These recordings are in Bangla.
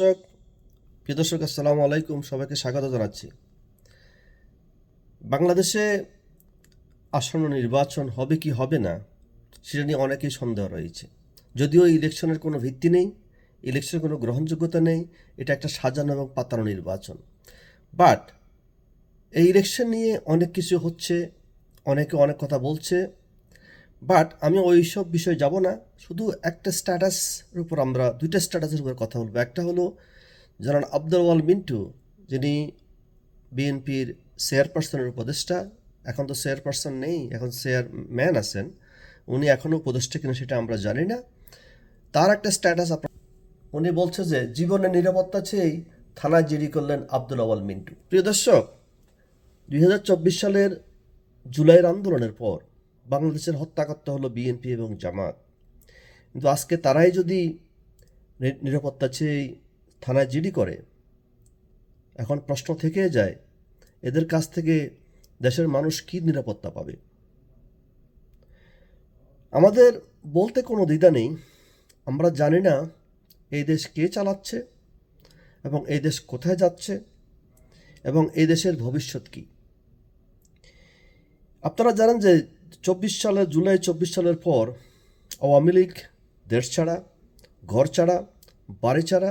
দর্শক, প্রিয় দর্শক, আসসালামু আলাইকুম। সবাইকে স্বাগত জানাচ্ছি। বাংলাদেশে আসন্ন নির্বাচন হবে কি হবে না, সেটা নিয়ে অনেকেই সন্দেহ রয়েছে। যদিও ইলেকশনের কোনো ভিত্তি নেই, ইলেকশনের কোনো গ্রহণযোগ্যতা নেই, এটা একটা সাজানো এবং পাতানো নির্বাচন। বাট, এই ইলেকশন নিয়ে অনেক কিছু হচ্ছে, অনেকে অনেক কথা বলছে বাট আমি ওই সব বিষয়ে যাব না। শুধু একটা স্ট্যাটাসের উপর আমরা, দুইটা স্ট্যাটাসের উপর কথা বলব। একটা হলো জনান আব্দুল ওয়াল মিন্টু, যিনি বিএনপির চেয়ারপারসনের উপদেষ্টা। এখন তো চেয়ারপারসন নেই, এখন চেয়ারম্যান আছেন। উনি এখনও উপদেষ্টা কিনা সেটা আমরা জানি না। তার একটা স্ট্যাটাস আপনার উনি বলছে যে জীবনের নিরাপত্তা চেয়েই থানায় জিডি করলেন আব্দুল আওয়াল মিন্টু। প্রিয় দর্শক, দুই হাজার চব্বিশ সালের জুলাইয়ের আন্দোলনের পর বাংলাদেশের হত্যাকর্তা হলো বিএনপি এবং জামাত। কিন্তু আজকে তারাই যদি নিরাপত্তা চেয়ে থানায় জিডি করে, এখন প্রশ্ন থেকে যায়, এদের কাছ থেকে দেশের মানুষ কি নিরাপত্তা পাবে? আমাদের বলতে কোনো দ্বিধা নেই। আমরা জানি না এই দেশ কে চালাচ্ছে এবং এই দেশ কোথায় যাচ্ছে এবং এই দেশের ভবিষ্যৎ কী। আপনারা জানেন যে চব্বিশ সালের, জুলাই চব্বিশ সালের পর আওয়ামী লীগ, দেশ ছাড়া, ঘর ছাড়া, বাড়ি ছাড়া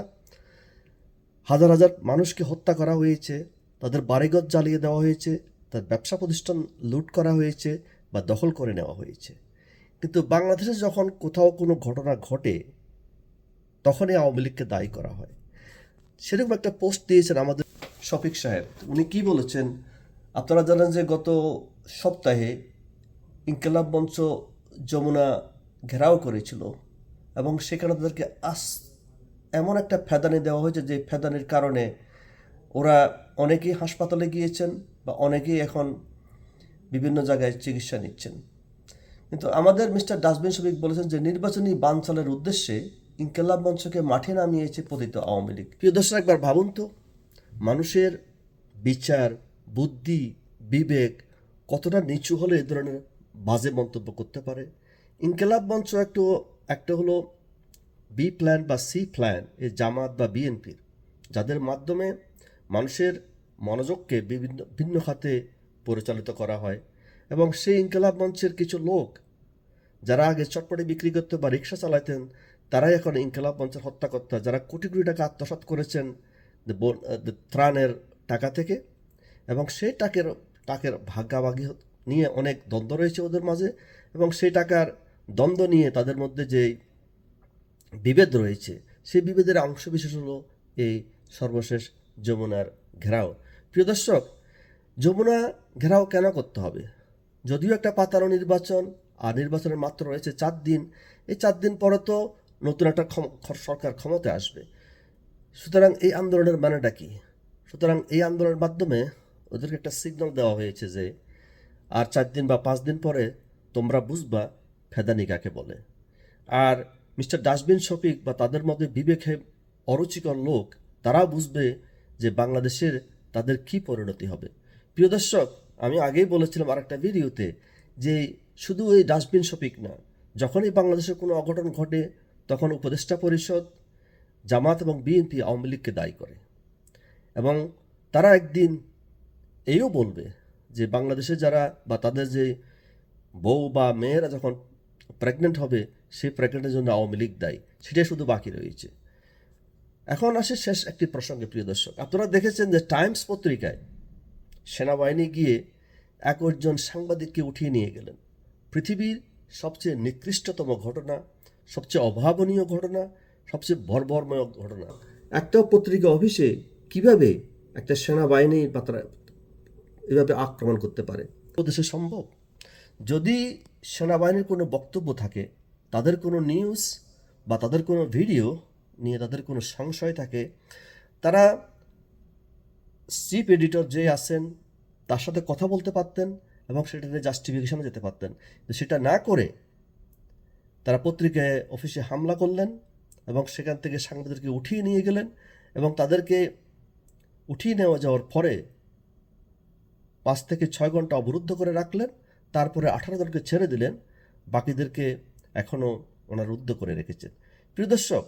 হাজার হাজার মানুষকে হত্যা করা হয়েছে, তাদের বাড়িঘর জ্বালিয়ে দেওয়া হয়েছে, তার ব্যবসা প্রতিষ্ঠান লুট করা হয়েছে বা দখল করে নেওয়া হয়েছে। কিন্তু বাংলাদেশে যখন কোথাও কোনো ঘটনা ঘটে, তখনই আওয়ামী লীগকে দায়ী করা হয়। সেরকম একটা পোস্ট দিয়েছেন আমাদের শফিক সাহেব। উনি কি বলেছেন? আপনারা জানেন যে গত সপ্তাহে ইনকালাব মঞ্চ যমুনা ঘেরাও করেছিল এবং সেখানে তাদেরকে আস, এমন একটা ফেদানি দেওয়া হয়েছে যে ফেদানির কারণে ওরা অনেকেই হাসপাতালে গিয়েছেন বা অনেকেই এখন বিভিন্ন জায়গায় চিকিৎসা নিচ্ছেন। কিন্তু আমাদের মিস্টার ডাস্টবিন শফিক বলেছেন যে নির্বাচনী বানচালের উদ্দেশ্যে ইনকালাব মঞ্চকে মাঠে নামিয়েছে পতিত আওয়ামী লীগ। প্রিয় দর্শক, একবার ভাবুন তো, মানুষের বিচার, বুদ্ধি, বিবেক কতটা নিচু হলে এ ধরনের বাজে মন্তব্য করতে পারে। ইনকেলাব মঞ্চ একটু, একটা হলো বি প্ল্যান বা সি প্ল্যান এই জামাত বা বিএনপির, যাদের মাধ্যমে মানুষের মনোযোগকে বিভিন্ন, ভিন্ন খাতে পরিচালিত করা হয় এবং সেই ইনকেলাব মঞ্চের কিছু লোক যারা আগে চটপটে বিক্রি করতে বা রিক্সা চালাতেন তারাই এখন ইনকেলাব মঞ্চের হত্যাকর্তা যারা কোটি কোটি টাকা আত্মসাৎ করেছেন ত্রাণের টাকা থেকে এবং সেই টাকের টাকের ভাগাভাগি নিয়ে অনেক দ্বন্দ্ব রয়েছে ওদের মাঝে এবং সেই টাকার দ্বন্দ্ব নিয়ে তাদের মধ্যে যে বিভেদ রয়েছে, সেই বিভেদের অংশ বিশেষ হলো এই সর্বশেষ যমুনার ঘেরাও। প্রিয় দর্শক, যমুনা ঘেরাও কেন করতে হবে? যদিও একটা পাতানো নির্বাচন, আর নির্বাচনের মাত্র রয়েছে চার দিন, এই চার দিন পরে তো নতুন একটা সরকার ক্ষমতায় আসবে। সুতরাং এই আন্দোলনের মানেটা কি? সুতরাং এই আন্দোলনের মাধ্যমে ওদেরকে একটা সিগন্যাল দেওয়া হয়েছে যে আর চার দিন বা পাঁচ দিন পরে তোমরা বুঝবা ফেদানি কাকে বলে। আর মিস্টার ডাস্টবিন শফিক বা তাদের মধ্যে বিবেকে অরুচিকর লোক তারা বুঝবে যে বাংলাদেশের তাদের কি পরিণতি হবে। প্রিয় দর্শক, আমি আগেই বলেছিলাম আরেকটা ভিডিওতে যে শুধু এই ডাস্টবিন শফিক না, যখনই বাংলাদেশের কোনো অঘটন ঘটে, তখন উপদেষ্টা পরিষদ, জামাত এবং বিএনপি আওয়ামী লীগকে দায়ী করে। এবং তারা একদিন এইও বলবে যে বাংলাদেশে যারা বা তাদের যে বউ বা মেয়েরা যখন প্রেগনেন্ট হবে সেই প্রেগনেন্টের জন্য আওয়ামী লীগ দেয়। সেটাই শুধু বাকি রয়েছে। এখন আসে শেষ একটি প্রসঙ্গে, প্রিয় দর্শক। আপনারা দেখেছেন যে টাইমস পত্রিকায় সেনাবাহিনী গিয়ে একজন সাংবাদিককে উঠিয়ে নিয়ে গেলেন। পৃথিবীর সবচেয়ে নিকৃষ্টতম ঘটনা, সবচেয়ে অভাবনীয় ঘটনা, সবচেয়ে বর্বরময় ঘটনা। একটা পত্রিকা অফিসে কীভাবে একটা সেনাবাহিনী বা এভাবে আক্রমণ করতে পারে। দেশে সম্ভব? যদি সেনাবাহিনীর কোনো বক্তব্য থাকে, তাদের কোনো নিউজ বা তাদের কোনো ভিডিও নিয়ে তাদের কোনো সংশয় থাকে, তারা চিফ এডিটর যে আছেন, তার সাথে কথা বলতে পারতেন এবং সেটাতে জাস্টিফিকেশনে যেতে পারতেন। সেটা না করে তারা পত্রিকায় অফিসে হামলা করলেন এবং সেখান থেকে সাংবাদিকদেরকে উঠিয়ে নিয়ে গেলেন এবং তাদেরকে উঠিয়ে নেওয়া যাওয়ার পরে পাঁচ থেকে ছয় ঘণ্টা অবরুদ্ধ করে রাখলেন, তারপরে আঠারো জনকে ছেড়ে দিলেন, বাকিদেরকে এখনও ওনার রুদ্ধ করে রেখেছেন। প্রিয় দর্শক,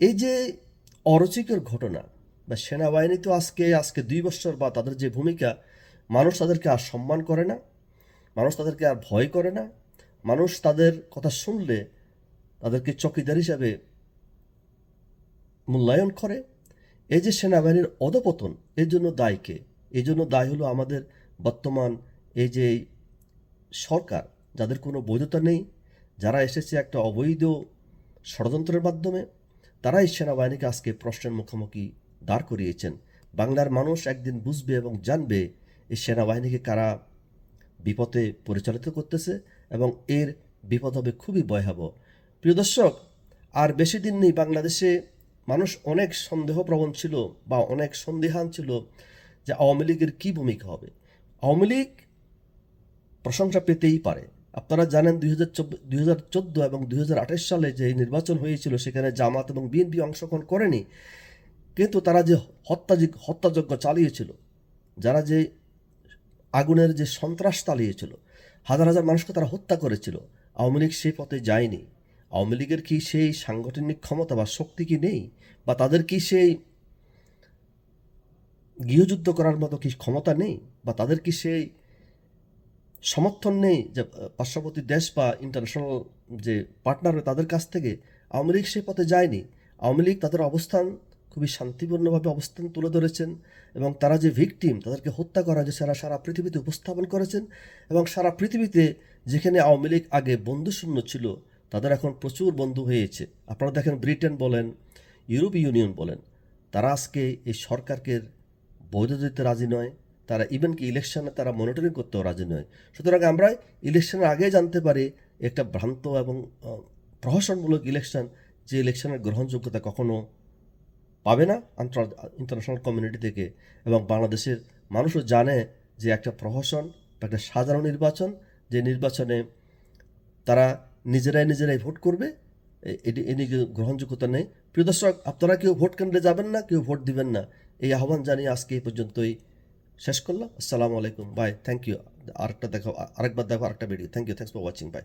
এই যে অরুচিকর ঘটনা, বা সেনাবাহিনী তো আজকে আজকে দুই বছর বা তাদের যে ভূমিকা, মানুষ তাদেরকে আর সম্মান করে না, মানুষ তাদেরকে আর ভয় করে না, মানুষ তাদের কথা শুনলে তাদেরকে চকিদার হিসাবে মূল্যায়ন করে। এই যে সেনাবাহিনীর অধপতন, এর জন্য দায়ী কে? এই জন্য দায় হলো আমাদের বর্তমান এই যে সরকার, যাদের কোনো বৈধতা নেই, যারা এসেছে একটা অবৈধ ষড়যন্ত্রের মাধ্যমে, তারাই সেনাবাহিনীকে আজকে প্রশ্নের মুখোমুখি দাঁড় করিয়েছেন। বাংলার মানুষ একদিন বুঝবে এবং জানবে এই সেনাবাহিনীকে কারা বিপদে পরিচালিত করতেছে এবং এর বিপদ হবে খুবই ভয়াবহ। প্রিয় দর্শক, আর বেশি দিন নেই বাংলাদেশে মানুষ অনেক সন্দেহপ্রবণ ছিল বা অনেক সন্দেহান ছিল। যে আওয়ামী লীগের কী ভূমিকা হবে? আওয়ামী লীগ প্রশংসা পেতেই পারে। আপনারা জানেন দুই হাজার চোদ্দ এবং দুই হাজার আঠাশ সালে যে নির্বাচন হয়েছিল, সেখানে জামাত এবং বিএনপি অংশগ্রহণ করেনি। কিন্তু তারা যে হত্যা হত্যাযজ্ঞ চালিয়েছিল, যারা যে আগুনের যে সন্ত্রাস চালিয়েছিল, হাজার হাজার মানুষকে তারা হত্যা করেছিল, আওয়ামী লীগ সেই পথে যায়নি। আওয়ামী লীগের কি সেই সাংগঠনিক ক্ষমতা বা শক্তি কি নেই? বা তাদের কি সেই গৃহযুদ্ধ করার মতো কি ক্ষমতা নেই? বা তাদের কি সেই সমর্থন নেই যে পার্শ্ববর্তী দেশ বা ইন্টারন্যাশনাল যে পার্টনার তাদের কাছ থেকে? আওয়ামী লীগ সেই পথে যায়নি। আওয়ামী লীগ তাদের অবস্থান খুবই শান্তিপূর্ণভাবে অবস্থান তুলে ধরেছেন এবং তারা যে ভিকটিম তাদেরকে হত্যা করা যে সারা সারা পৃথিবীতে উপস্থাপন করেছেন এবং সারা পৃথিবীতে যেখানে আওয়ামী লীগ আগে বন্ধুশূন্য ছিল, তাদের এখন প্রচুর বন্ধু হয়েছে। আপনারা দেখেন ব্রিটেন বলেন ইউরোপ ইউনিয়ন বলেন, তারা আজকে এই সরকারকে বৈধ দিতে রাজি নয়, তারা ইভেন কি ইলেকশনে তারা মনিটরিং করতেও রাজি নয়। সুতরাং আমরা ইলেকশনের আগে জানতে পারি একটা ভ্রান্ত এবং প্রহসনমূলক ইলেকশন যে ইলেকশনের গ্রহণযোগ্যতা কখনো পাবে না ইন্টারন্যাশনাল কমিউনিটি থেকে এবং বাংলাদেশের মানুষও জানে যে একটা প্রহসন বা একটা সাধারণ নির্বাচন, যে নির্বাচনে তারা নিজেরাই নিজেরাই ভোট করবে এটি এটি গ্রহণযোগ্যতা নেই। প্রিয় দর্শক, আপনারা কেউ ভোট কেন্দ্রে যাবেন না, কেউ ভোট দিবেন না। এই আহ্বান জানিয়ে আজকে এই পর্যন্তই শেষ করলাম। আসসালামু আলাইকুম। বাই থ্যাংক ইউ আরেকটা দেখো আরেকবার দেখো আরেকটা video thank you thanks for watching bye